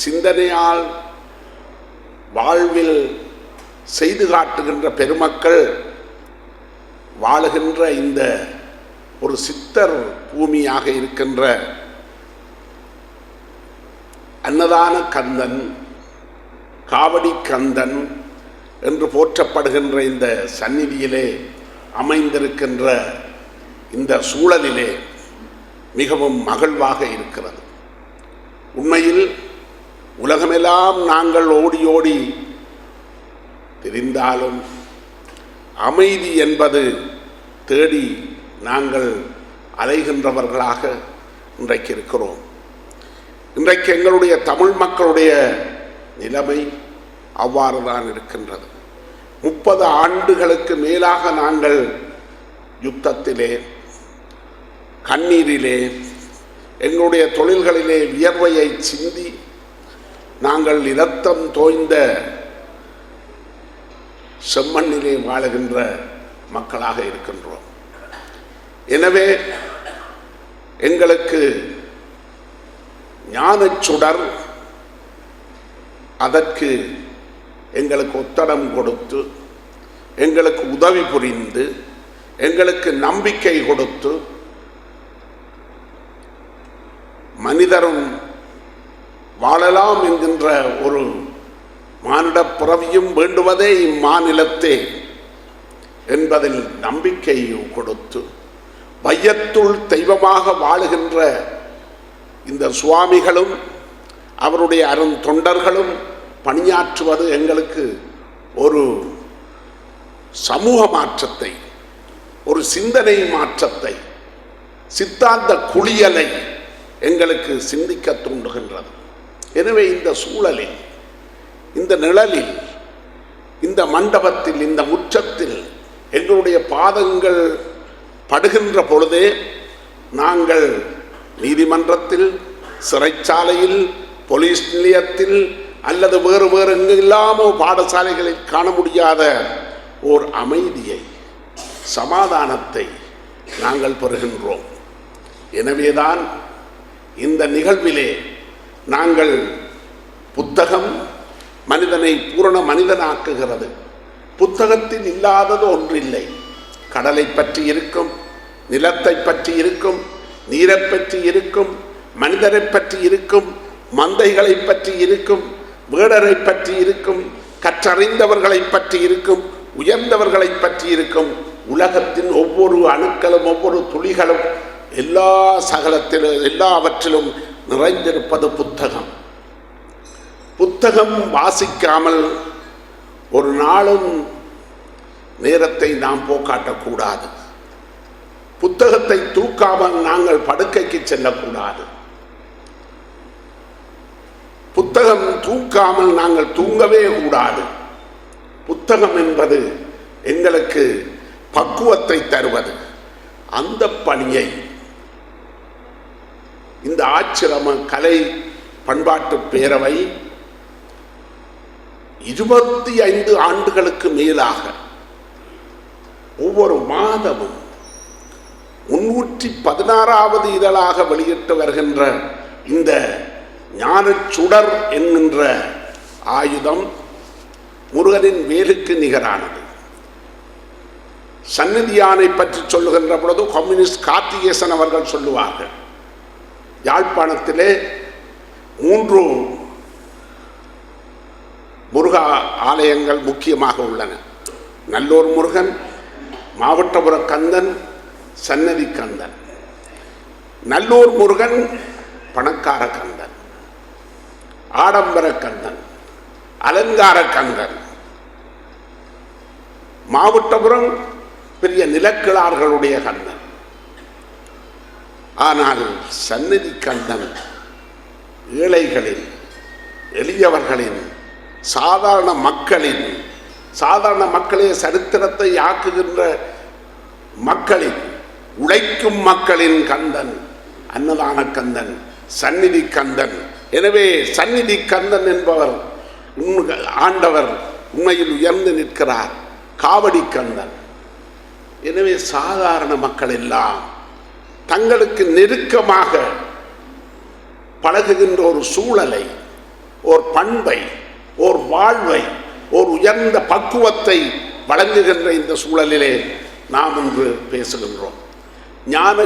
சிந்தனையால் வாழ்வில் செய்து காட்டுகின்ற பெருமக்கள் வாழுகின்ற இந்த ஒரு சித்தர் பூமியாக இருக்கின்ற அன்னதான கந்தன் காவடி கந்தன் என்று போற்றப்படுகின்ற இந்த சந்நிதியிலே அமைந்திருக்கின்ற இந்த சூழலிலே மிகவும் மகிழ்வாக இருக்கிறது. உண்மையில் உலகமெல்லாம் நாங்கள் ஓடி ஓடி தெரிந்தாலும் அமைதி என்பது தேடி நாங்கள் அலைகின்றவர்களாக இன்றைக்கு இருக்கிறோம். இன்றைக்கு எங்களுடைய தமிழ் மக்களுடைய நிலைமை அவ்வாறு தான் இருக்கின்றது. முப்பது ஆண்டுகளுக்கு மேலாக நாங்கள் யுத்தத்திலே கண்ணீரிலே எங்களுடைய தொழில்களிலே வியர்வையை சிந்தி நாங்கள் இரத்தம் தோய்ந்த செம்மண்ணிலே வாழுகின்ற மக்களாக இருக்கின்றோம். எனவே எங்களுக்கு ஞானச் சுடர் அதற்கு எங்களுக்கு ஒத்தடம் கொடுத்து எங்களுக்கு உதவி புரிந்து எங்களுக்கு நம்பிக்கை கொடுத்து மனிதரும் வாழலாம் என்கின்ற ஒரு மானிட பிறவியும் வேண்டுவதே இம்மாநிலத்தே என்பதில் நம்பிக்கை கொடுத்து வையத்துள் தெய்வமாக வாழுகின்ற இந்த சுவாமிகளும் அவருடைய அருண் தொண்டர்களும் பணியாற்றுவது எங்களுக்கு ஒரு சமூக மாற்றத்தை ஒரு சிந்தனை மாற்றத்தை சித்தாந்த குளியலை எங்களுக்கு சிந்திக்க தூண்டுகின்றது. எனவே இந்த சூழலில் இந்த நிழலில் இந்த மண்டபத்தில் இந்த முற்றத்தில் எங்களுடைய பாதங்கள் படுகின்ற பொழுதே நாங்கள் நீதிமன்றத்தில் சிறைச்சாலையில் போலீஸ் நிலையத்தில் அல்லது வேறு வேறு எங்கெல்லாமோ பாடசாலைகளில் காண முடியாத ஓர் அமைதியை சமாதானத்தை நாங்கள் பெறுகின்றோம். எனவேதான் இந்த நிகழ்விலே நாங்கள் புத்தகம் மனிதனை பூரண மனிதனாக்குகிறது. புத்தகத்தில் இல்லாதது ஒன்றில்லை. கடலை பற்றி இருக்கும் நிலத்தை பற்றி இருக்கும் நீரை பற்றி இருக்கும் மனிதரை பற்றி இருக்கும் மந்தைகளை பற்றி இருக்கும் வேடரை பற்றி இருக்கும் கற்றறிந்தவர்களை பற்றி இருக்கும் உயர்ந்தவர்களை பற்றி இருக்கும் உலகத்தின் ஒவ்வொரு அணுக்களும் ஒவ்வொரு துளிகளும் எல்லா சகலத்திலும் எல்லாவற்றிலும் நிறைந்திருப்பது புத்தகம். புத்தகம் வாசிக்காமல் ஒரு நாளும் நேரத்தை நாம் போக்காட்டக்கூடாது. புத்தகத்தை தூக்காமல் நாங்கள் படுக்கைக்கு செல்லக்கூடாது. புத்தகம் தூக்காமல் நாங்கள் தூங்கவே கூடாது. புத்தகம் என்பது எங்களுக்கு பக்குவத்தை தருவது. அந்த பணியை இந்த ஆச்சிரம கலை பண்பாட்டு பேரவை இருபத்தி ஐந்து ஆண்டுகளுக்கு மேலாக ஒவ்வொரு மாதமும் முன்னூற்றி பதினாறாவது இதழாக வெளியிட்டு வருகின்ற இந்த ஞானச் சுடர் என்கின்ற ஆயுதம் முருகனின் வேலுக்கு நிகரானது. சன்னதியானை பற்றி சொல்லுகின்ற பொழுது கம்யூனிஸ்ட் கார்த்திகேசன் அவர்கள் சொல்லுவார்கள் யாழ்ப்பாணத்திலே மூன்று முருகா ஆலயங்கள் முக்கியமாக உள்ளன. நல்லூர் முருகன் மாவட்டபுர கந்தன் சன்னதி கந்தன். நல்லூர் முருகன் பணக்கார கந்தன். ஆடம்பர கந்தன் அலங்கார கந்தன். மாவட்டபுரம் பெரிய நிலக்கிழார்களுடைய கந்தன். ஆனால் சந்நிதி கந்தன் ஏழைகளின் எளியவர்களின் சாதாரண மக்களின் சாதாரண மக்களே சரித்திரத்தை ஆக்குகின்ற மக்களின் உழைக்கும் மக்களின் கந்தன் அன்னதான கந்தன் சந்நிதி கந்தன் எனவே சந்நிதி கந்தன் என்பவர் ஆண்டவர் உண்மையில் உயர்ந்து நிற்கிறார். காவடி கந்தன். எனவே சாதாரண மக்கள் எல்லாம் தங்களுக்கு நெருக்கமாக பழகுகின்ற ஒரு சூழலை பண்பை ஓர் வாழ்வை ஓர் உயர்ந்த பக்குவத்தை வழங்குகின்ற இந்த சூழலிலே நாம் இன்று பேசுகின்றோம். ஞான